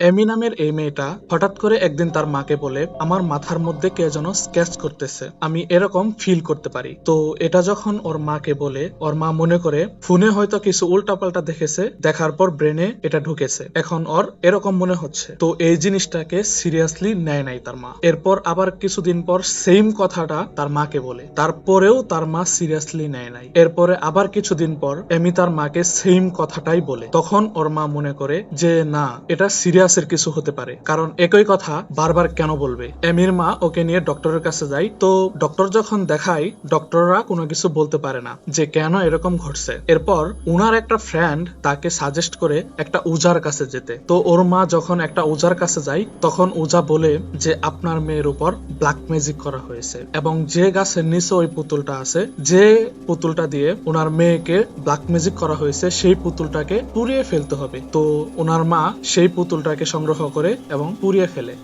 এমি নামের এই মেয়েটা হঠাৎ করে একদিন তার মাকে বলে, আমার মাথার মধ্যে কে যেন স্কেচ করতেছে। আমি এরকম ফিল করতে পারি। তো এটা যখন ওর মাকে বলে, ওর মা মনে করে, ফোনে হয়তো কিছু উল্টাপাল্টা দেখেছে, দেখার পর ব্রেনে এটা ঢুকেছে। এখন ওর এরকম মনে হচ্ছে। তো এই জিনিসটাকে সিরিয়াসলি নেয় নাই তার মা। এরপর আবার কিছুদিন পর সেম কথাটা তার মাকে বলে। তারপরেও তার মা সিরিয়াসলি নেয় নাই। এরপরে আবার কিছুদিন পর এমি তার মাকে সেম কথাটাই বলে। তখন ওর মা মনে করে যে, না, এটা সিরিয়াসের কিছু হতে পারে। কারণ একই কথা বারবার কেন বলবে? এমির মা ওকে নিয়ে ডক্টরের কাছে যায়। তো ডক্টর যখন দেখায়, ডক্টররা কোনো কিছু বলতে পারে না যে কেন এরকম ঘটছে। এরপর উনার একটা ফ্রেন্ড তাকে সাজেস্ট করে একটা উজার কাছে যেতে। তো ওর মা যখন একটা উজার কাছে যায়, তখন উজা বলে যে আপনার মেয়ের উপর ব্ল্যাক ম্যাজিক করা হয়েছে এবং যে গাছের নিচে ওই পুতুলটা আছে, যে পুতুলটা দিয়ে ওনার মেয়েকে ব্ল্যাক ম্যাজিক করা হয়েছে, সেই পুতুলটাকে পুড়িয়ে ফেলতে হবে। তো ওনার মা সেই পুতুলটাকে সংগ্রহ করে এবং পুড়িয়ে ফেলে।